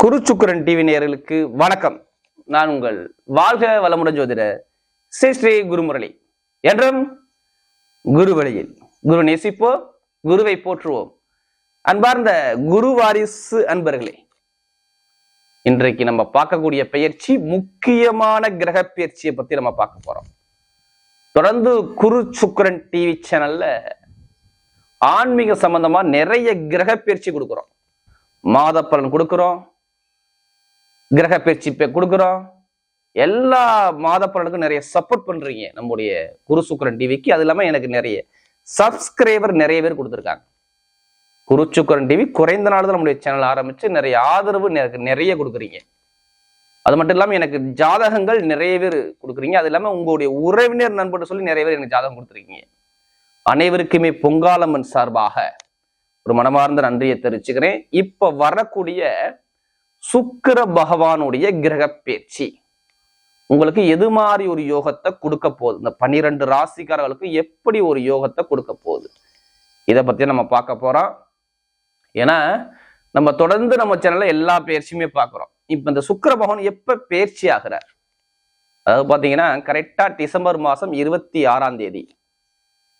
குருச்சுக்குரன் TV நேயர்களுக்கு வணக்கம். நான் உங்கள் வாழ்க வளமுடன் ஜோதிட ஸ்ரீ ஸ்ரீ குருமுரளி. என்றும் குரு வழியில் குரு நேசிப்போ குருவை போற்றுவோம். அன்பார்ந்த குரு வாரிசு அன்பர்களே இன்றைக்கு நம்ம பார்க்கக்கூடிய பெயர்ச்சி முக்கியமான கிரக பயிற்சியை பத்தி நம்ம பார்க்க போறோம். தொடர்ந்து குரு சுக்கரன் டிவி சேனல்ல ஆன்மீக சம்பந்தமா நிறைய கிரக பயிற்சி கொடுக்குறோம். மாத பலன் கொடுக்குறோம். கிரக பயிற்சி கொடுக்குறோம். எல்லா மாத பலனுக்கும் நிறைய சப்போர்ட் பண்றீங்க நம்முடைய குரு சுக்கரன் டிவிக்கு. அது இல்லாமல் எனக்கு நிறைய சப்ஸ்கிரைபர் நிறைய பேர் கொடுத்துருக்காங்க. குரு சுக்கரன் டிவி குறைந்த நாள் தான் நம்முடைய சேனல் ஆரம்பிச்சு நிறைய ஆதரவு எனக்கு நிறைய கொடுக்குறீங்க. அது மட்டும் இல்லாமல் எனக்கு ஜாதகங்கள் நிறைய பேர் கொடுக்குறீங்க. அது இல்லாமல் உங்களுடைய உறவினர் நண்பர் சொல்லி நிறைய பேர் எனக்கு ஜாதகம் கொடுத்துருக்கீங்க. அனைவருக்குமே பொங்காலம்மன் சார்பாக ஒரு மனமார்ந்த நன்றியை தெரிவிச்சுக்கிறேன். இப்ப வரக்கூடிய சுக்கிர பகவானுடைய கிரக பேச்சு. உங்களுக்கு எது மாதிரி ஒரு யோகத்தை கொடுக்க போகுது? இந்த பன்னிரெண்டு ராசிக்காரர்களுக்கு எப்படி ஒரு யோகத்தை கொடுக்க போகுது? இதை பத்தி நம்ம பார்க்க போறோம். ஏன்னா நம்ம தொடர்ந்து நம்ம சேனல்ல எல்லா பயிற்சியுமே பார்க்குறோம். இப்ப இந்த சுக்கர பகவான் எப்ப பயிற்சி ஆகிறார்? அதாவது பாத்தீங்கன்னா கரெக்டா டிசம்பர் மாசம் இருபத்தி ஆறாம் தேதி.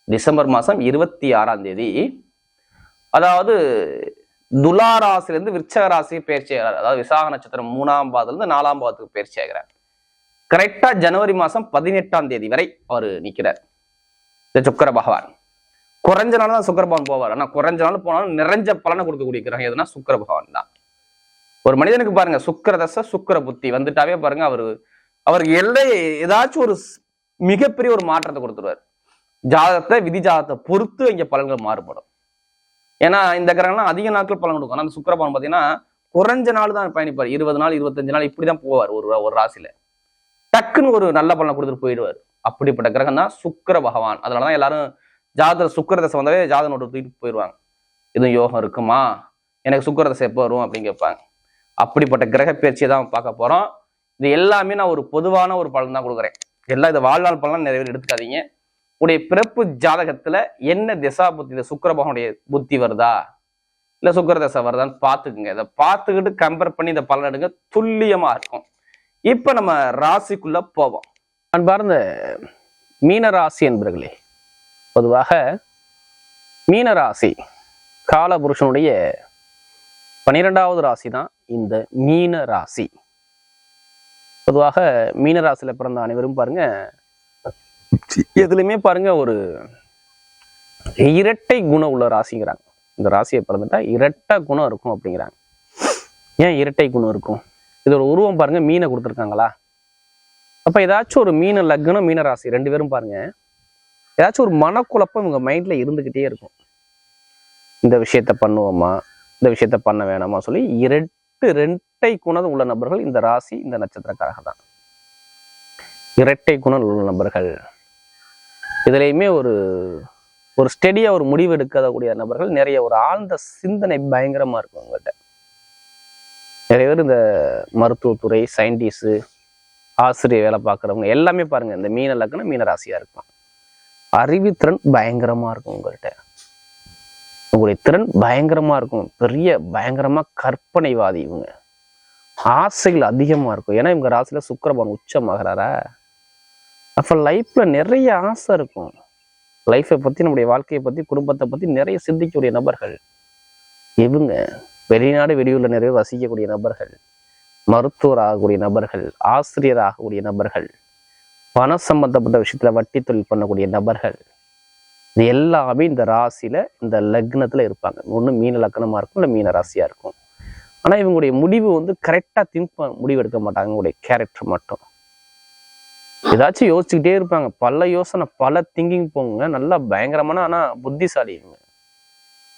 டிசம்பர் மாசம் இருபத்தி ஆறாம் தேதி அதாவது துலா ராசிலிருந்து விருச்சக ராசி பயிற்சி ஆகிறார் அதாவது விசாக நட்சத்திரம் மூணாம் பாதத்துல இருந்து நாலாம் பாதத்துக்கு பயிற்சி ஆகிறார் கரெக்டா ஜனவரி மாசம் பதினெட்டாம் தேதி வரை அவர் நிற்கிறார். இந்த சுக்கர பகவான். குறைஞ்ச நாள் தான் சுக்கர பகவான் போவார். ஆனா குறைஞ்ச நாள் போனாலும் நிறைஞ்ச பலனை கொடுக்கக்கூடிய கிரகம் எதுனா சுக்கர பகவான் தான். ஒரு மனிதனுக்கு பாருங்க சுக்கர தசை சுக்கர புத்தி வந்துட்டாவே பாருங்க அவரு அவருக்கு எல்லை ஏதாச்சும் ஒரு மிகப்பெரிய ஒரு மாற்றத்தை கொடுத்துருவார். ஜாதகத்தை விதி ஜாதகத்தை பொறுத்து இங்க பலன்கள் மாறுபடும். ஏன்னா இந்த கிரகம்லாம் அதிக நாட்கள் பலன் கொடுக்கும். ஆனால் அந்த சுக்கரபவன் பார்த்தீங்கன்னா குறைஞ்ச நாள் தான் பயணிப்பார். இருபது நாள் இருபத்தஞ்சு நாள் இப்படி தான் போவார் ஒரு ஒரு ராசியில. டக்குன்னு ஒரு நல்ல பலனை கொடுத்துட்டு போயிடுவார். அப்படிப்பட்ட கிரகம் தான் சுக்கிர பகவான். அதனாலதான் எல்லாரும் ஜாதக சுக்கர தசை வந்தாவே ஜாதக நோட்டு தூக்கிட்டு போயிடுவாங்க. எதுவும் யோகம் இருக்குமா? எனக்கு சுக்கர தசை எப்போ வரும் அப்படின்னு கேட்பாங்க. அப்படிப்பட்ட கிரக பயிற்சியை தான் பார்க்க போறோம். இது எல்லாமே நான் ஒரு பொதுவான ஒரு பலன் தான் கொடுக்குறேன். எல்லாம் இது வாழ்நாள் பலன் நிறைய பேர் எடுத்துக்காதீங்க. உடைய பிறப்பு ஜாதகத்துல என்ன திசா புத்தி? இந்த சுக்கிர பகவானுடைய புத்தி வருதா? இல்ல சுக்கர தசை வருதான்னு பார்த்துக்குங்க. இதை பார்த்துக்கிட்டு கம்பேர் பண்ணி இந்த பலன் எடுங்க. துல்லியமா இருக்கும். இப்ப நம்ம ராசிக்குள்ள போவோம். அன்பார்ந்த மீன ராசி என்பர்களே பொதுவாக மீன ராசி காலபுருஷனுடைய பனிரெண்டாவது ராசி தான் இந்த மீன ராசி பொதுவாக மீன ராசியில பிறந்த அனைவரும் பாருங்க எதுலையுமே பாருங்க ஒரு இரட்டை குணம் உள்ள ராசிங்கிறாங்க. இந்த ராசியை பிறந்துட்டா இரட்டை குணம் இருக்கும் அப்படிங்கிறாங்க. ஏன் இரட்டை குணம் இருக்கும்? இதோட உருவம் பாருங்க மீனை கொடுத்துருக்காங்களா? அப்ப ஏதாச்சும் ஒரு மீன லக்னம் மீன ராசி ரெண்டு பேரும் பாருங்க. ஏதாச்சும் ஒரு மனக்குழப்பம் இவங்க மைண்ட்ல இருந்துகிட்டே இருக்கும். இந்த விஷயத்த பண்ணுவோமா? இந்த விஷயத்த பண்ண வேணாமா சொல்லி இரட்டு ரெட்டை குணம் உள்ள நபர்கள் இந்த ராசி இந்த நட்சத்திரக்காரக தான். இரட்டை குணம் உள்ள நபர்கள். இதுலேயுமே ஒரு ஒரு ஸ்டெடியாக ஒரு முடிவு எடுக்கக்கூடிய நபர்கள் நிறைய ஒரு ஆழ்ந்த சிந்தனை பயங்கரமா இருக்கும் அவங்கள்ட்ட நிறைய பேர் இந்த மருத்துவத்துறை சயின்டிஸ்ட் ஆசிரியர் வேலை பார்க்குறவங்க எல்லாமே பாருங்க இந்த மீன லக்னம் மீன ராசியாக இருக்கும் அறிவுத்திறன் பயங்கரமா இருக்கும் உங்கள்கிட்ட உங்களுடைய திறன் பயங்கரமா இருக்கும். பெரிய பயங்கரமா கற்பனைவாதி இவங்க. ஆசைகள் அதிகமா இருக்கும். ஏன்னா இவங்க ராசியில் சுக்கரபான் உச்சமாகிறாரா அப்போ லைஃப்ல நிறைய ஆசை இருக்கும். லைஃப்பை பற்றி நம்முடைய வாழ்க்கையை பற்றி குடும்பத்தை பற்றி நிறைய சிந்திக்கக்கூடிய நபர்கள். இவங்க வெளிநாடு வெளியூர்ல நிறைய வசிக்கக்கூடிய நபர்கள் மருத்துவர் ஆகக்கூடிய நபர்கள் ஆசிரியர் ஆகக்கூடிய நபர்கள் பணம் சம்பந்தப்பட்ட விஷயத்துல வட்டி தொழில் பண்ணக்கூடிய நபர்கள். இது எல்லாமே இந்த ராசியில இந்த லக்னத்துல இருப்பாங்க. ஒன்று மீன லக்னமாக இருக்கும் இல்லை மீன ராசியாக இருக்கும். ஆனா இவங்களுடைய முடிவு வந்து கரெக்டா திங்க் முடிவு எடுக்க மாட்டாங்க. இவங்களுடைய கேரக்டர் மட்டும். ஏதாச்சும் யோசிச்சுக்கிட்டே இருப்பாங்க. பல யோசனை பல திங்கிங் போங்க நல்லா பயங்கரமான ஆனா புத்திசாலிங்க.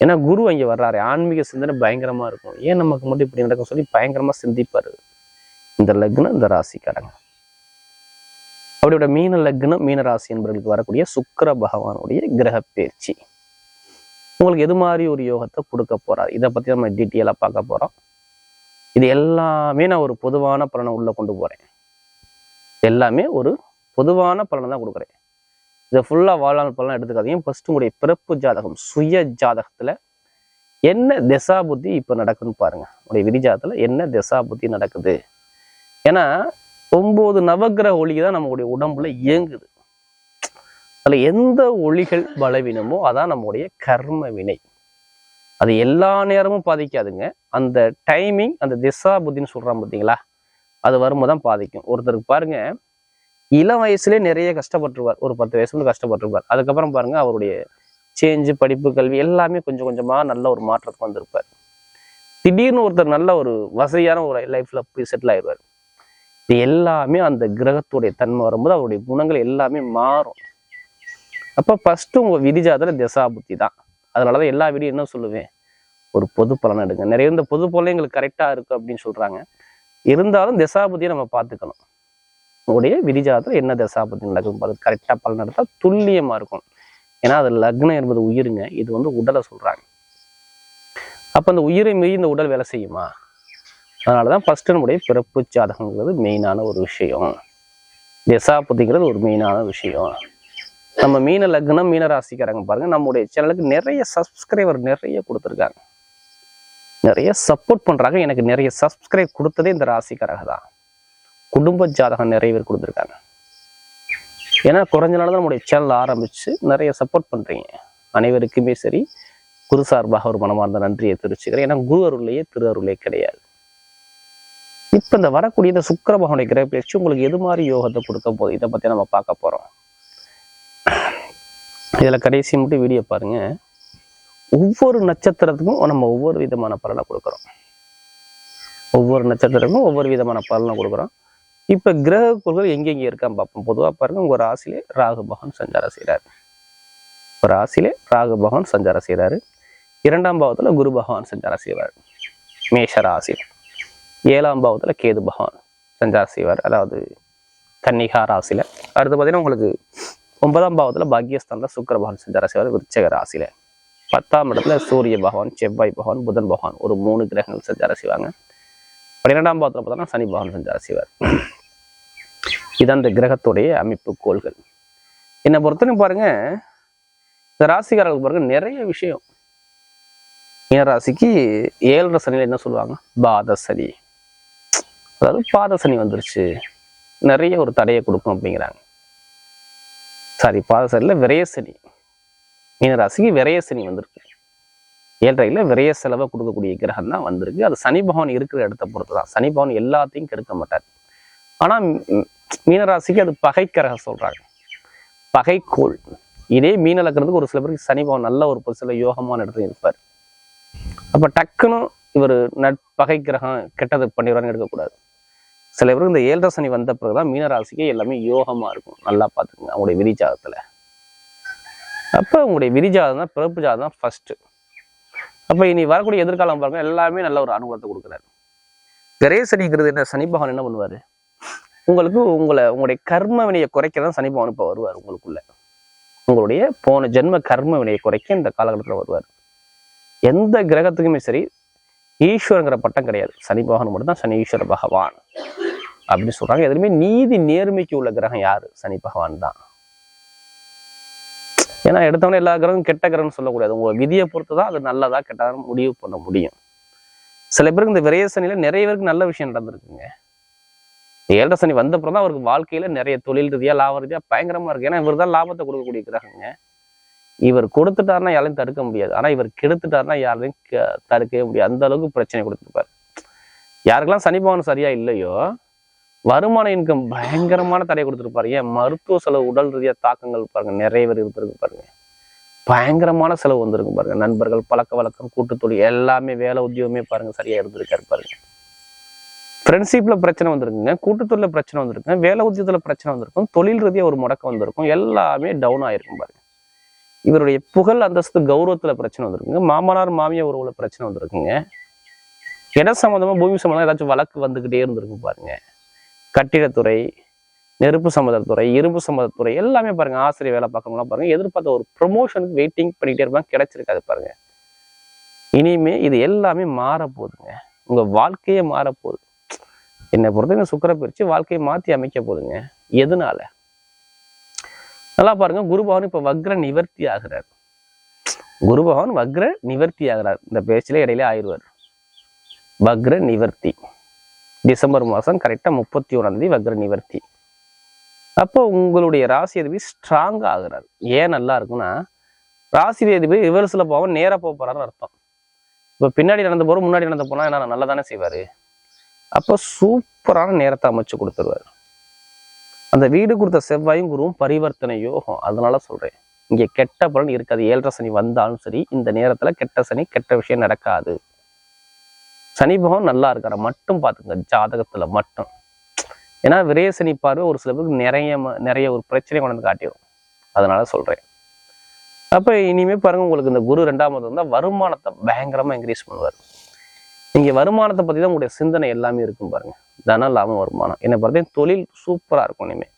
ஏன்னா குரு அங்க வர்றாரு. ஆன்மீக சிந்தனை பயங்கரமா இருக்கும். ஏன் நமக்கு மட்டும் இப்படி நடக்கும் சொல்லி பயங்கரமா சிந்திப்பாரு. இந்த லக்னம் இந்த ராசிக்காரங்க. அப்படியோட மீன லக்னம் மீன ராசி என்பவர்களுக்கு வரக்கூடிய சுக்கிர பகவானுடைய கிரக பயிற்சி உங்களுக்கு எது மாதிரி ஒரு யோகத்தை கொடுக்க போறாரு? இதை பத்தி நம்ம டீட்டெயிலாக பார்க்க போறோம். இது எல்லாமே நான் ஒரு பொதுவான பலனை உள்ள கொண்டு போறேன். எல்லாமே ஒரு பொதுவான பலனை தான் கொடுக்குறேன். இதை ஃபுல்லாக வாழ்நாள் பலன் எடுத்துக்காதீங்க. ஃபர்ஸ்ட் உங்களுடைய பிறப்பு ஜாதகம் சுய ஜாதகத்தில் என்ன திசா புத்தி இப்போ நடக்குதுன்னு பாருங்க. உடைய விதிஜாதத்துல என்ன திசா புத்தி நடக்குது? ஏன்னா ஒம்பது நவகிரக ஒளி தான் நம்மளுடைய உடம்புல இயங்குது. அதில் எந்த ஒளிகள் பலவீனமோ அதான் நம்முடைய கர்ம வினை. அது எல்லா நேரமும் பாதிக்காதுங்க. அந்த டைமிங் அந்த திசா புத்தின்னு சொல்கிறான் பார்த்தீங்களா அது வரும்போது தான் பாதிக்கும். ஒருத்தருக்கு பாருங்க இளம் வயசுலேயே நிறைய கஷ்டப்பட்டுருவார் ஒரு பத்து வயசுல கஷ்டப்பட்டுருப்பார். அதுக்கப்புறம் பாருங்க அவருடைய சேஞ்சு படிப்பு கல்வி எல்லாமே கொஞ்சம் கொஞ்சமாக நல்ல ஒரு மாற்றத்துக்கு வந்திருப்பார். திடீர்னு ஒருத்தர் நல்ல ஒரு வசதியான ஒரு லைஃப்ல போய் செட்டில் ஆயிடுவார். இது எல்லாமே அந்த கிரகத்துடைய தன்மை வரும்போது அவருடைய குணங்கள் எல்லாமே மாறும். அப்போ ஃபஸ்ட்டு உங்கள் விதிஜாதல தான் அதனால தான். எல்லா வீடியும் என்ன சொல்லுவேன்? ஒரு பொது பலன் எடுங்க. நிறைய இந்த பொது பலன் எங்களுக்கு கரெக்டாக இருக்குது அப்படின்னு சொல்கிறாங்க இருந்தாலும் திசாபதியை நம்ம பார்த்துக்கணும். உங்களுடைய விதிஜாதத்தில் என்ன திசாபதி நடக்கும் பார்த்து கரெக்டாக பலன் எடுத்தா துல்லியமா இருக்கும். ஏன்னா அது லக்னம் என்பது உயிருங்க. இது வந்து உடலை சொல்றாங்க. அப்ப அந்த உயிரை மீறி இந்த உடல் வேலை செய்யுமா? அதனாலதான் ஃபஸ்ட்டு நம்முடைய பிறப்பு ஜாதகங்கிறது மெயினான ஒரு விஷயம். திசாபதிங்கிறது ஒரு மெயினான விஷயம். நம்ம மீன லக்னம் மீன ராசிக்காரங்க பாருங்க. நம்முடைய சேனலுக்கு நிறைய சப்ஸ்கிரைபர் நிறைய கொடுத்துருக்காங்க. நிறைய சப்போர்ட் பண்றாங்க. எனக்கு நிறைய சப்ஸ்கிரைப் கொடுத்ததே இந்த ராசிக்காரங்க தான். குடும்ப ஜாதகம் நிறைய பேர் கொடுத்துருக்காங்க. ஏன்னா குறைஞ்ச நாள் தான் நம்முடைய சேனல் ஆரம்பிச்சு நிறைய சப்போர்ட் பண்றீங்க. அனைவருக்குமே சரி குரு சார்பாக ஒரு மனமார்ந்த நன்றியை தெரிவிச்சுக்கிறேன். ஏன்னா குரு அருளையே திரு அருளே கிடையாது. இப்ப இந்த வரக்கூடிய இந்த சுக்கர பகவனுடைய கிரக பயிற்சி உங்களுக்கு எது மாதிரி யோகத்தை கொடுக்க போகுது? இதை பத்தி நம்ம பார்க்க போறோம். இதுல கடைசி மட்டும் வீடியோ பாருங்க. ஒவ்வொரு நட்சத்திரத்துக்கும் நம்ம ஒவ்வொரு விதமான பலனை கொடுக்குறோம். ஒவ்வொரு நட்சத்திரத்துக்கும் ஒவ்வொரு விதமான பலனை கொடுக்குறோம். இப்ப கிரக கோள்கள் எங்கெங்க இருக்கான்னு பார்ப்போம். பொதுவா பாருங்க உங்க ராசிலே ராகு பகவான் சஞ்சாரம் செய்கிறார் ஒரு ராசிலே ராகு பகவான் சஞ்சாரம் செய்கிறாரு இரண்டாம் பாவத்துல குரு பகவான் சஞ்சாரம் செய்வார். மேஷ ராசி. ஏழாம் பாவத்துல கேது பகவான் சஞ்சாரம் செய்வார். அதாவது கன்னிகா ராசியில். அடுத்து பார்த்தீங்கன்னா உங்களுக்கு ஒன்பதாம் பாவத்துல பாக்யஸ்தானில் சுக்கர பகவான் சஞ்சாரம் செய்வார். விருச்சக ராசியில். பத்தாம் இடத்துல சூரிய பகவான் செவ்வாய் பகவான் புதன் பகவான் ஒரு மூணு கிரகங்கள் சஞ்சாரம் செய்வாங்க. பன்னிரெண்டாம் பாவத்துல பார்த்தோம்னா சனி பகவான் சஞ்சாரம் செய்வார். இதான் இந்த கிரகத்துடைய அமைப்பு கோள்கள். என்னை பொறுத்தவரைக்கும் பாருங்க இந்த ராசிக்காரர்களுக்கு பாருங்க நிறைய விஷயம். மீன ராசிக்கு ஏழரை சனியில் என்ன சொல்லுவாங்க? பாத சனி. அதாவது பாத சனி வந்துருச்சு. நிறைய ஒரு தடையை கொடுக்கும் அப்படிங்கிறாங்க. சாரி பாத சனியில் விரைய சனி. மீனராசிக்கு விரைய சனி வந்திருக்கு. ஏழ்றையில் விரைய செலவை கொடுக்கக்கூடிய கிரகம் தான் வந்திருக்கு. அது சனி பகவான் இருக்கிற இடத்த பொறுத்து தான் சனி பகவான் எல்லாத்தையும் கெடுக்க மாட்டார். ஆனால் மீனராசிக்கு அது பகை கிரகம் சொல்றாங்க. பகைக்கோள். இதே மீன் அளக்கிறதுக்கு ஒரு சில பேருக்கு சனி பகவான் நல்ல ஒரு பொசில யோகமான இடத்துல இருப்பார். அப்ப டக்குன்னு இவர் நட்பகை கிரகம் கெட்டது பண்ணிடுவாருன்னு எடுக்கக்கூடாது. சில பேருக்கு இந்த ஏழரை சனி வந்த பிறகு தான் மீனராசிக்கு எல்லாமே யோகமா இருக்கும். நல்லா பார்த்துக்குங்க. அவங்களுடைய விதி அப்ப உங்களுடைய விரிஜாதம் தான் பிறப்பு ஜாதம் தான் ஃபஸ்ட்டு அப்ப இனி வரக்கூடிய எதிர்காலம் பாருங்க எல்லாமே நல்ல ஒரு அனுகூலத்தை கொடுக்குறாரு. கரேசனிங்கிறது என்ன சனி பகவான் என்ன பண்ணுவாரு? உங்களுக்கு உங்களை உங்களுடைய கர்ம வினையை குறைக்க தான் சனி பகவான் இப்போ வருவார் உங்களுக்குள்ள. உங்களுடைய போன ஜென்ம கர்ம வினையை குறைக்க இந்த காலகட்டத்தில் வருவார். எந்த கிரகத்துக்குமே சரி ஈஸ்வரங்கிற பட்டம் கிடையாது. சனி பகவான் மட்டும்தான் சனி ஈஸ்வர பகவான். அப்படின்னு சொல்றாங்க. எதுவுமே நீதி நேர்மைக்கு உள்ள கிரகம் யாரு? சனி பகவான் தான். ஏன்னா எடுத்தவொடனே எல்லா கிரகம் கெட்ட கிரகம்னு சொல்லக்கூடாது. உங்கள் விதியை பொறுத்து தான் அது நல்லதா கெட்டதாக முடிவு பண்ண முடியும். சில பேருக்கு இந்த விரய நிறைய பேருக்கு நல்ல விஷயம் நடந்திருக்குங்க. ஏழரை சனி வந்த அப்புறம் தான் அவருக்கு வாழ்க்கையில் நிறைய தொழில் ரீதியாக லாப ரீதியாக பயங்கரமா இருக்கு. ஏன்னா இவர் தான் லாபத்தை கொடுக்கக்கூடிய கிரகங்க. இவர் கொடுத்துட்டாருன்னா யாரையும் தடுக்க முடியாது. ஆனால் இவர் கெடுத்துட்டாருன்னா யாரையும் க- தடுக்கவே முடியாது. அந்த அளவுக்கு பிரச்சனை கொடுத்துருப்பாரு. யாருக்கெல்லாம் சனி பகவான் சரியா இல்லையோ வருமான இன்கம் பயங்கரமான தடை கொடுத்துருப்பாரு ஏன்? மருத்துவ செலவு உடல் ரீதியாக தாக்கங்கள் பாருங்க. நிறைய பேர் இருந்திருக்கு பாருங்க. பயங்கரமான செலவு வந்திருக்கு பாருங்க. நண்பர்கள் பழக்க வழக்கம் கூட்டுத்தொழில் எல்லாமே வேலை உத்தியோகமே பாருங்க சரியா இருந்திருக்காரு பாருங்க. ஃப்ரெண்ட்ஷிப்ல பிரச்சனை வந்திருக்குங்க. கூட்டுத்தொழில பிரச்சனை வந்திருக்குங்க. வேலை உத்தியத்தில் பிரச்சனை வந்திருக்கும். தொழில் ரீதியாக ஒரு முடக்கம் வந்திருக்கும். எல்லாமே டவுன் ஆயிருக்கும் பாருங்க. இவருடைய புகழ் அந்தஸ்து கௌரவத்தில் பிரச்சனை வந்திருக்குங்க. மாமனார் மாமியார் உறவுல பிரச்சனை வந்திருக்குங்க. இட சம்மந்தமாக பூமி சம்பந்தமா ஏதாச்சும் வழக்கு வந்துக்கிட்டே இருந்திருக்கும் பாருங்க. கட்டிடத்துறை நெருப்பு சம்மதத்துறை இரும்பு சம்மதத்துறை எல்லாமே பாருங்க ஆசிரியர் வேலை பார்க்கணும்லாம் பாருங்க எதிர்பார்த்த ஒரு ப்ரொமோஷனுக்கு வெயிட்டிங் பண்ணிட்டே இருப்பாங்க கிடைச்சிருக்காது பாருங்க. இனிமே இது எல்லாமே மாறப்போகுதுங்க. உங்க வாழ்க்கையே மாறப்போகுது. போகுது என்னை பொறுத்த இந்த சுக்கர பிரிச்சு வாழ்க்கையை மாத்தி அமைக்க போகுதுங்க. எதனால? நல்லா பாருங்க குருபவன் இப்போ இப்ப வக்ர நிவர்த்தி ஆகிறார். குருபவன் வக்ர நிவர்த்தி ஆகிறார். இந்த பேச்சிலே இடையிலே ஆயிடுவார். வக்ர நிவர்த்தி. டிசம்பர் மாதம் கரெக்டாக முப்பத்தி ஓராந்தேதி தேதி வக்ர நிவர்த்தி. அப்போ உங்களுடைய ராசி அதிபதி ஸ்ட்ராங் ஆகுறாரு. ஏன் நல்லா இருக்குன்னா ராசி அதிபதி ரிவர்ஸில் போவோம் நேராக போக போறாருன்னு அர்த்தம். இப்போ பின்னாடி நடந்து போகிறோம் முன்னாடி நடந்து போனால் என்ன நல்லா தானே செய்வார். அப்போ சூப்பரான நேரத்தை அமைச்சு கொடுத்துருவார். அந்த வீடு கொடுத்த செவ்வாயும் குருவும் பரிவர்த்தனை யோகம். அதனால சொல்றேன். இங்கே கெட்ட பலன் இருக்காது. ஏழரை சனி வந்தாலும் சரி இந்த நேரத்துல கெட்ட சனி கெட்ட விஷயம் நடக்காது. சனி பகவான் நல்லா இருக்கார? மட்டும் பார்த்துங்க ஜாதகத்துல மட்டும். ஏன்னா விரைய சனி பார்வை ஒரு சில பேருக்கு நிறைய நிறைய ஒரு பிரச்சனை கொண்டு வந்து காட்டிடும் அதனால சொல்றேன். அப்ப இனிமேல் பாருங்க உங்களுக்கு இந்த குரு ரெண்டாவது வந்தா வருமானத்தை பயங்கரமா இன்க்ரீஸ் பண்ணுவார். நீங்க வருமானத்தை பத்தி தான் உங்களுடைய சிந்தனை எல்லாமே இருக்கும் பாருங்க. தன லாபம் வருமானம். என்னை பொறுத்த தொழில் சூப்பரா இருக்கும் இனிமே.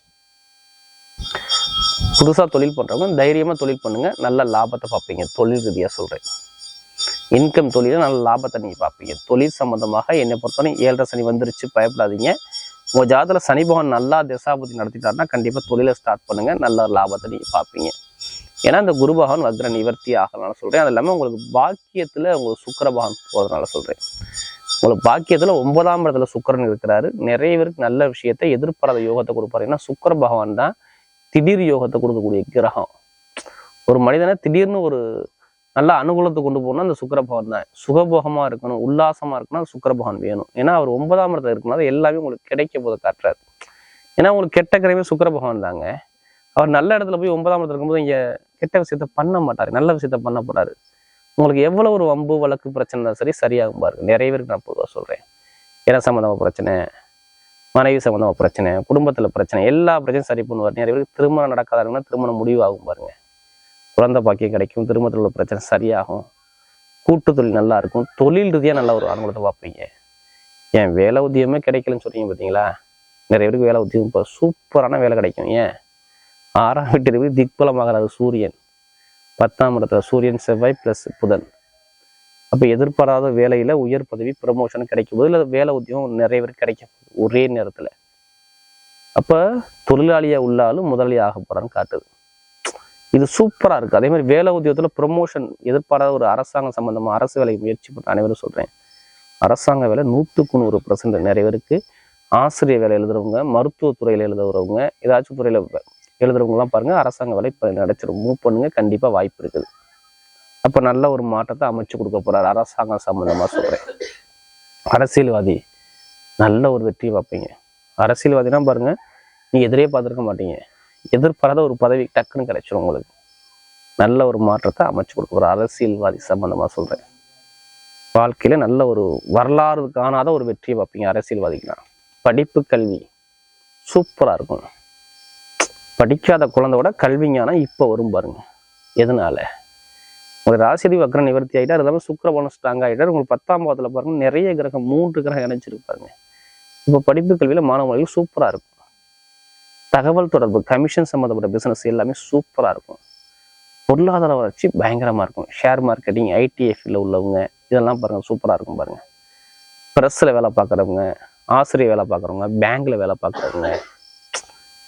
புதுசா தொழில் பண்றவங்க தைரியமா தொழில் பண்ணுங்க. நல்ல லாபத்தை பார்ப்பீங்க. தொழில் ரீதியா சொல்றேன். இன்கம் தொழில நல்ல லாபத்தை நீங்க பார்ப்பீங்க. தொழில் சம்மந்தமாக என்னை பொறுத்தவரை ஏழரை சனி வந்துருச்சு பயப்படாதீங்க. உங்கள் ஜாதத்துல சனி பகவான் நல்லா திசாபதி நடத்திட்டாருன்னா கண்டிப்பாக தொழிலை ஸ்டார்ட் பண்ணுங்க. நல்ல லாபத்தை நீங்க பார்ப்பீங்க. ஏன்னா இந்த குரு பகவான் வக்ர நிவர்த்தி ஆகலாம்னு சொல்றேன். அது இல்லாமல் உங்களுக்கு பாக்கியத்துல உங்களுக்கு சுக்கர பகவான் போகிறதுனால சொல்றேன். உங்களுக்கு பாக்கியத்துல ஒன்பதாம் இடத்துல சுக்கரன் இருக்கிறாரு. நிறைய பேருக்கு நல்ல விஷயத்தை எதிர்பாராத யோகத்தை கொடுப்பாரு. ஏன்னா சுக்கர பகவான் தான் திடீர் யோகத்தை கொடுக்கக்கூடிய கிரகம். ஒரு மனிதனை திடீர்னு ஒரு நல்ல அனுகூலத்தை கொண்டு போகணும் அந்த சுக்கரபகவான் தான். சுகபோகமாக இருக்கணும் உல்லாசமாக இருக்கணும் அந்த வேணும். ஏன்னா அவர் ஒன்பதாம் இடத்துல இருக்கனால எல்லாமே உங்களுக்கு கிடைக்க போது காட்டுறாரு. ஏன்னா உங்களுக்கு கெட்ட கிரகமே சுக்கிரபகவான் தாங்க. அவர் நல்ல இடத்துல போய் ஒன்பதாம் இடத்துல இருக்கும்போது இங்கே கெட்ட விஷயத்த பண்ண மாட்டார். நல்ல விஷயத்த பண்ண போறாரு. உங்களுக்கு எவ்வளவு ஒரு வம்பு வழக்கு பிரச்சனை இருந்தாலும் சரி சரியாகும் பாருங்க. நிறைய பேருக்கு நான் பொதுவாக சொல்கிறேன் இன சம்மந்தமாக பிரச்சனை மனைவி சம்மந்தமாக பிரச்சனை குடும்பத்தில் பிரச்சனை எல்லா பிரச்சனையும் சரி பண்ணுவார். நிறைய பேருக்கு திருமணம் நடக்காதாருன்னா திருமணம் முடிவாகும் பாருங்க. குழந்தை பாக்கியம் கிடைக்கும் திருமணத்தில் உள்ள பிரச்சனை சரியாகும் கூட்டு தொழில் நல்லா இருக்கும் தொழில் ரீதியாக நல்ல ஒரு அனுகூலத்தை பார்ப்பீங்க. ஏன் வேலை உத்தியமே கிடைக்கலன்னு சொல்றீங்க பார்த்தீங்களா நிறைய பேருக்கு வேலை உத்தியம் இப்போ சூப்பரான வேலை கிடைக்கும். ஏன்? ஆறாம் வீட்டிற்கு திக்பலமாகிறாரு சூரியன். பத்தாம் இடத்துல சூரியன் செவ்வாய் பிளஸ் புதன். அப்போ எதிர்பாராத வேலையில் உயர் பதவி ப்ரமோஷன் கிடைக்கும் போது இல்லை வேலை உத்தியோகம் நிறைய பேருக்கு கிடைக்கும் ஒரே நேரத்தில். அப்போ தொழிலாளியாக உள்ளாலும் முதலாளி ஆக போகிறான்னு காட்டுது. இது சூப்பராக இருக்குது அதே மாதிரி வேலை உத்தியோகத்தில் ப்ரொமோஷன் எதிர்பாராத ஒரு அரசாங்கம் சம்மந்தமாக அரசு வேலைக்கு முயற்சி பண்ண அனைவரும் சொல்கிறேன் அரசாங்க வேலை நூற்றுக்கு நூறு பர்சன்ட் நிறைய பேருக்கு ஆசிரியர் வேலை எழுதுறவங்க மருத்துவத்துறையில் எழுதுறவங்க ஏதாச்சும் துறையில் எழுதுறவங்கலாம் பாருங்கள் அரசாங்க வேலை இப்போ நடச்சிடும் மூவ் பண்ணுங்க கண்டிப்பாக வாய்ப்பு இருக்குது. அப்போ நல்ல ஒரு மாற்றத்தை அமைச்சு கொடுக்க போகிறார் அரசாங்கம் சம்மந்தமாக சொல்கிறேன் அரசியல்வாதி நல்ல ஒரு வெற்றியை பார்ப்பீங்க. அரசியல்வாதினா பாருங்கள் நீங்கள் எதிரே பார்த்துருக்க மாட்டீங்க. எதிர்பாராத ஒரு பதவி டக்குன்னு கிடைச்சிடும் உங்களுக்கு. நல்ல ஒரு மாற்றத்தை அமைச்சு கொடுக்கும். ஒரு அரசியல்வாதி சம்பந்தமா சொல்றேன். வாழ்க்கையில நல்ல ஒரு வரலாறு காணாத ஒரு வெற்றியை பார்ப்பீங்க அரசியல்வாதிக்கலாம் படிப்பு கல்வி சூப்பரா இருக்கும். படிக்காத குழந்தையோட கல்வி ஞானம் இப்போ வரும் பாருங்க. எதனால? ஒரு ராசிதி வக்ரம் நிவர்த்தி ஆகிட்டார் அது இல்லாமல் சுக்கரபலம் ஸ்ட்ராங் ஆகிட்டார் உங்களுக்கு பத்தாம் பாவத்தில் பாருங்க நிறைய கிரகம் மூன்று கிரகம் இணைச்சிருப்பாருங்க இப்போ படிப்பு கல்வியில் மாணவர்களுக்கு சூப்பராக இருக்கும். தகவல் தொடர்பு கமிஷன் சம்மந்தப்பட்ட பிசினஸ் எல்லாமே சூப்பராக இருக்கும். பொருளாதார வளர்ச்சி பயங்கரமாக இருக்கும். ஷேர் மார்க்கெட்டிங் ஐடிஎஃபில் உள்ளவங்க இதெல்லாம் பாருங்க சூப்பராக இருக்கும் பாருங்க. ப்ரெஸ்ஸில் வேலை பார்க்குறவங்க ஆசிரியர் வேலை பார்க்குறவங்க பேங்க்ல வேலை பார்க்குறவங்க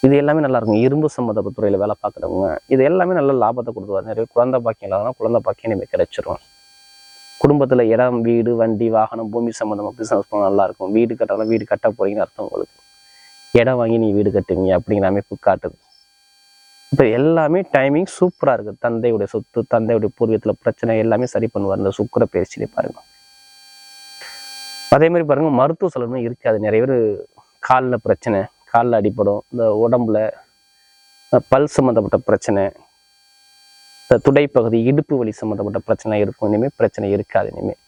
இது எல்லாமே நல்லா இருக்கும். இரும்பு சம்மந்தப்பட்ட துறையில் வேலை பார்க்குறவங்க இது எல்லாமே நல்ல லாபத்தை கொடுத்துருவாரு. நிறைய குழந்தை பாக்கியம் இல்லாதனா குழந்தை பாக்கியம் இனிமேல் கிடைச்சிரும். குடும்பத்தில் இடம் வீடு வண்டி வாகனம் பூமி சம்மந்தமாக பிஸ்னஸ் பண்ண நல்லா இருக்கும். வீடு கட்டலாம் வீடு கட்ட போறீங்கன்னு அர்த்தம் உங்களுக்கு. இடம் வாங்கி நீ வீடு கட்டுவீங்க அப்படிங்கிற அமைப்பு காட்டுது. இப்போ எல்லாமே டைமிங் சூப்பராக இருக்குது தந்தையுடைய சொத்து தந்தையுடைய பூர்வீகத்தில் பிரச்சனை எல்லாமே சரி பண்ணுவார். இந்த சுக்கர பயிற்சியிலே பாருங்க. அதே மாதிரி பாருங்க மருத்துவ செலவுமே இருக்காது. நிறைய பேர் காலில் பிரச்சனை காலில் அடிப்படும் இந்த உடம்புல பல் சம்மந்தப்பட்ட பிரச்சனை இந்த துடைப்பகுதி இடுப்பு வலி சம்மந்தப்பட்ட பிரச்சனை இருக்கும். இனிமேல் பிரச்சனை இருக்காது இனிமேல்.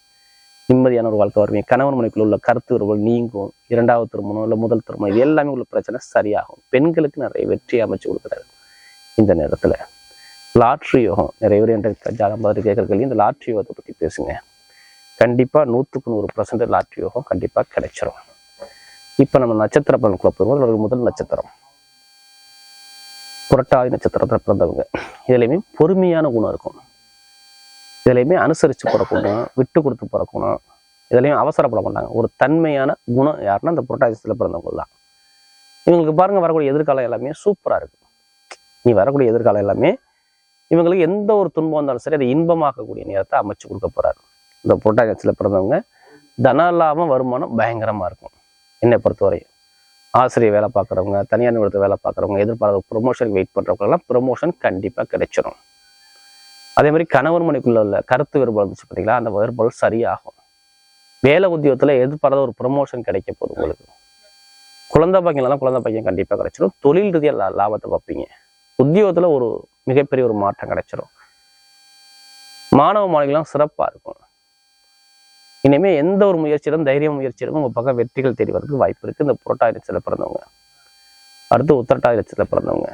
நிம்மதியான ஒரு வாழ்க்கை வருவீங்க கணவன் மனைக்குள்ள உள்ள கருத்து உறவுகள் நீங்கும். இரண்டாவது திருமணம் இல்லை முதல் திருமணம் இது எல்லாமே உள்ள பிரச்சனை சரியாகும். பெண்களுக்கு நிறைய வெற்றி அமைச்சு கொடுக்குறாரு இந்த நேரத்தில். லாட்ரி யோகம். நிறைய பேர் என்ற ஜாதகம் பார்த்து கேட்குற இந்த லாட்ரி யோகத்தை பற்றி பேசுங்க. கண்டிப்பாக நூற்றுக்கு நூறு பர்சன்ட் லாட்ரி யோகம் கண்டிப்பாக கிடைச்சிரும். இப்போ நம்ம நட்சத்திர பலனுக்குள்ள போயிருவோம் அதோட முதல் நட்சத்திரம். புரட்டாதி நட்சத்திரத்தில் பிறந்தவங்க. இதுலேயுமே பொறுமையான குணம் இருக்கும். இதுலையுமே அனுசரித்து பிறக்கணும் விட்டு கொடுத்து பிறக்கணும் இதுலையும் அவசரப்பட மாட்டாங்க. ஒரு தன்மையான குணம் யாருன்னா அந்த புரட்டாசியத்தில் பிறந்தவங்க தான். இவங்களுக்கு பாருங்க வரக்கூடிய எதிர்காலம் எல்லாமே சூப்பராக இருக்கு. நீ வரக்கூடிய எதிர்காலம் எல்லாமே இவங்களுக்கு எந்த ஒரு துன்பம் வந்தாலும் சரி அதை இன்பமாக்கக்கூடிய நேரத்தை அமைச்சு கொடுக்க போறாரு. இந்த புரட்டாசியத்தில் பிறந்தவங்க தன லாபம் வருமானம் பயங்கரமா இருக்கும். என்னை பொறுத்தவரையும் ஆசிரியர் வேலை பார்க்குறவங்க தனியார் நிறுவனத்தில் வேலை பார்க்குறவங்க எதிர்பாராத ப்ரொமோஷனுக்கு வெயிட் பண்ணுறவங்கலாம் ப்ரொமோஷன் கண்டிப்பாக கிடைச்சிடும் அதே மாதிரி கணவன் மனைக்குள்ள உள்ள கருத்து வேறுபாடு இருந்துச்சு பார்த்தீங்களா அந்த வேறுபாடு சரியாகும். வேலை உத்தியோகத்தில் எதிர்பாராத ஒரு ப்ரொமோஷன் கிடைக்க போகுது உங்களுக்கு. குழந்தை பாக்கியம்லாம் குழந்தை பாக்கியம் கண்டிப்பாக கிடைச்சிடும் தொழில் ரீதியாக லா லாபத்தை பார்ப்பீங்க. உத்தியோகத்தில் ஒரு மிகப்பெரிய ஒரு மாற்றம் கிடைச்சிரும். மாணவ மாணவிகள்லாம் சிறப்பாக இருக்கும். இனிமேல் எந்த ஒரு முயற்சியிலும் தைரிய முயற்சியிலும் உங்கள் பக்கம் வெற்றிகள் தேடி வரதுக்கு வாய்ப்பு இருக்குது இந்த புரட்டாதி லட்சத்தில் பிறந்தவங்க. அடுத்து உத்தரட்டாய் லட்சத்தில் பிறந்தவங்க.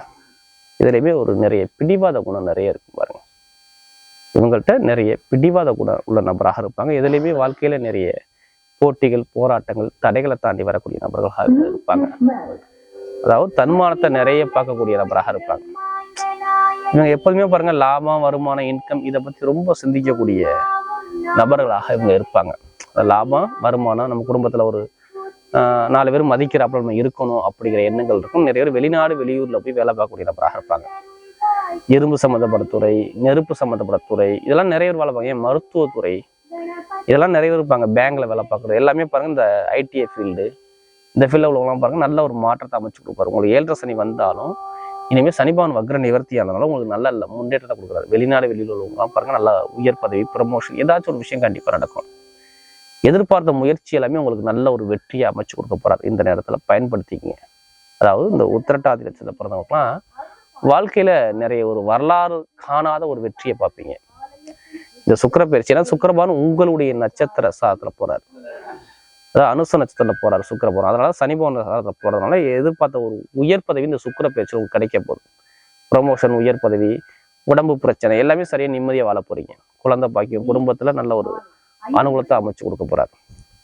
இதுலேயுமே ஒரு நிறைய பிடிவாத குணம் நிறைய இருக்கும் பாருங்க. இவங்கள்ட்ட நிறைய பிடிவாத குணம் உள்ள நபராக இருப்பாங்க. எதுலேயுமே வாழ்க்கையில நிறைய போட்டிகள் போராட்டங்கள் தடைகளை தாண்டி வரக்கூடிய நபர்களாக இருப்பாங்க. அதாவது தன்மானத்தை நிறைய பார்க்கக்கூடிய நபராக இருப்பாங்க. இவங்க எப்போதுமே பாருங்க லாபம் வருமானம் இன்கம் இதை பத்தி ரொம்ப சிந்திக்கக்கூடிய நபர்களாக இவங்க இருப்பாங்க. லாபம் வருமானம் நம்ம குடும்பத்துல ஒரு நாலு பேர் மதிக்கிறாப்புல நம்ம இருக்கணும் அப்படிங்கிற எண்ணங்கள் இருக்கும். நிறைய பேர் வெளிநாடு வெளியூர்ல போய் வேலை பார்க்கக்கூடிய நபராக இருப்பாங்க. இரும்பு சம்மந்தப்பட்ட துறை நெருப்பு சம்மந்தப்பட்ட துறை இதெல்லாம் நிறைய பேர் வேலை பார்க்க ஏன் மருத்துவத்துறை? இதெல்லாம் நிறைய பேர் இருப்பாங்க. பேங்க்ல வேலை பார்க்குறது. எல்லாமே பாருங்க இந்த ஐடிஐ ஃபீல்டு இந்த ஃபீல்டில் உள்ளவங்களாம் பாருங்க நல்ல ஒரு மாற்றத்தை அமைச்சு கொடுப்பாரு. உங்களுக்கு ஏழரை சனி வந்தாலும் இனிமேல் சனிபவன் வக்ர நிவர்த்தி ஆனாலும் உங்களுக்கு நல்ல இல்லை முன்னேற்றத்தை கொடுக்குறாரு. வெளிநாடு வெளியில் உள்ளவங்களாம் பாருங்க நல்ல உயர் பதவி ப்ரமோஷன் ஏதாச்சும் ஒரு விஷயம் கண்டிப்பாக நடக்கும். எதிர்பார்த்த முயற்சி எல்லாமே உங்களுக்கு நல்ல ஒரு வெற்றியை அமைச்சு கொடுக்க போறாரு. இந்த நேரத்தில் பயன்படுத்திக்கிங்க. அதாவது இந்த உத்திரட்டாதி லட்சத்தை பிறந்தவங்கலாம் வாழ்க்கையில நிறைய ஒரு வரலாறு காணாத ஒரு வெற்றியை பார்ப்பீங்க. இந்த சுக்கிர பயிற்சி உங்களுடைய நட்சத்திர சாதத்துல போறார். அதாவது அனுச நட்சத்திரத்தில் போறார் சுக்கிர அதனால சனி பவன் சாதத்துல போறதுனால எதிர்பார்த்த ஒரு உயர் பதவி இந்த சுக்கிர பயிற்சி உங்களுக்கு கிடைக்க போகுது. ப்ரொமோஷன் உயர் பதவி உடம்பு பிரச்சனை எல்லாமே சரியா நிம்மதியாக வாழ போறீங்க. குழந்தை பாக்கியம் குடும்பத்துல நல்ல ஒரு அனுகூலத்தை அமைச்சு கொடுக்க போறாரு.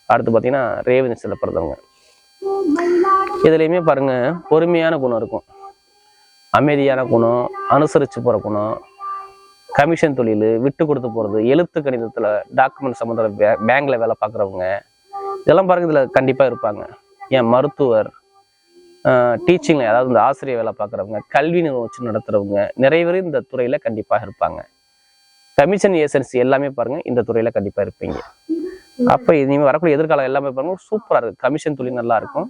அடுத்து பாத்தீங்கன்னா ரேவதிசில பிறந்தவங்க இதுலயுமே பாருங்க பொறுமையான குணம் இருக்கும். அமைதியான குணம் அனுசரித்து போகிற குணம் கமிஷன் தொழில் விட்டு கொடுத்து போகிறது எழுத்து கணிதத்தில் டாக்குமெண்ட் சம்மந்த பேங்கில் வேலை பார்க்குறவங்க இதெல்லாம் பாருங்கள் இதில் கண்டிப்பாக இருப்பாங்க. ஏன் மருத்துவர் டீச்சிங்கில் அதாவது இந்த ஆசிரியர் வேலை பார்க்குறவங்க கல்வி நிறுவனம் வச்சு நடத்துறவங்க நிறைய பேர் இந்த துறையில் கண்டிப்பாக இருப்பாங்க. கமிஷன் ஏஜென்சி எல்லாமே பாருங்கள் இந்த துறையில் கண்டிப்பாக இருப்பீங்க. அப்போ இனிமேல் வரக்கூடிய எதிர்காலம் எல்லாமே பாருங்க சூப்பராக இருக்குது கமிஷன் தொழில் நல்லா இருக்கும்.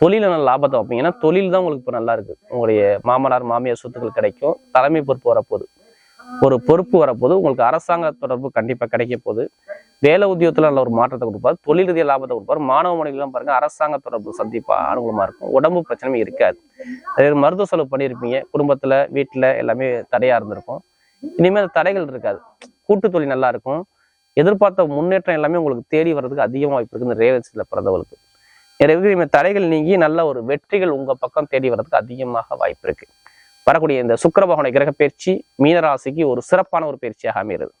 தொழில நல்ல லாபத்தை வைப்பீங்க ஏன்னா தொழில் தான் உங்களுக்கு இப்போ நல்லா இருக்கு. உங்களுடைய மாமனார் மாமியார் சொத்துக்கள் கிடைக்கும். தலைமை பொறுப்பு வரப்போகுது. ஒரு பொறுப்பு வரப்போது உங்களுக்கு அரசாங்க தொடர்பு கண்டிப்பா கிடைக்க போகுது. வேலை உத்தியோகத்தில் நல்ல ஒரு மாற்றத்தை கொடுப்பாரு. தொழில் ரீதியாக லாபத்தை கொடுப்பாரு. மாணவ மனைவிலாம் பாருங்க அரசாங்க தொடர்பு சந்திப்பாக அனுகூலமாக இருக்கும். உடம்பு பிரச்சனையும் இருக்காது. அதே மருத்துவ செலவு பண்ணியிருப்பீங்க. குடும்பத்தில் வீட்டில் எல்லாமே தடையாக இருந்திருக்கும். இனிமேல் அந்த தடைகள் இருக்காது. கூட்டு தொழில் நல்லா இருக்கும். எதிர்பார்த்த முன்னேற்றம் எல்லாமே உங்களுக்கு தேடி வர்றதுக்கு அதிகமாக வாய்ப்பு இருக்கு இந்த ரேவன்ஸில் பிறந்தவங்களுக்கு. நிறைய தடைகள் நீங்கி நல்ல ஒரு வெற்றிகள் உங்க பக்கம் தேடி வர்றதுக்கு அதிகமாக வாய்ப்பு இருக்கு. வரக்கூடிய இந்த சுக்கிர பகவானுடைய கிரக பயிற்சி மீனராசிக்கு ஒரு சிறப்பான ஒரு பயிற்சியாக அமைகிறது.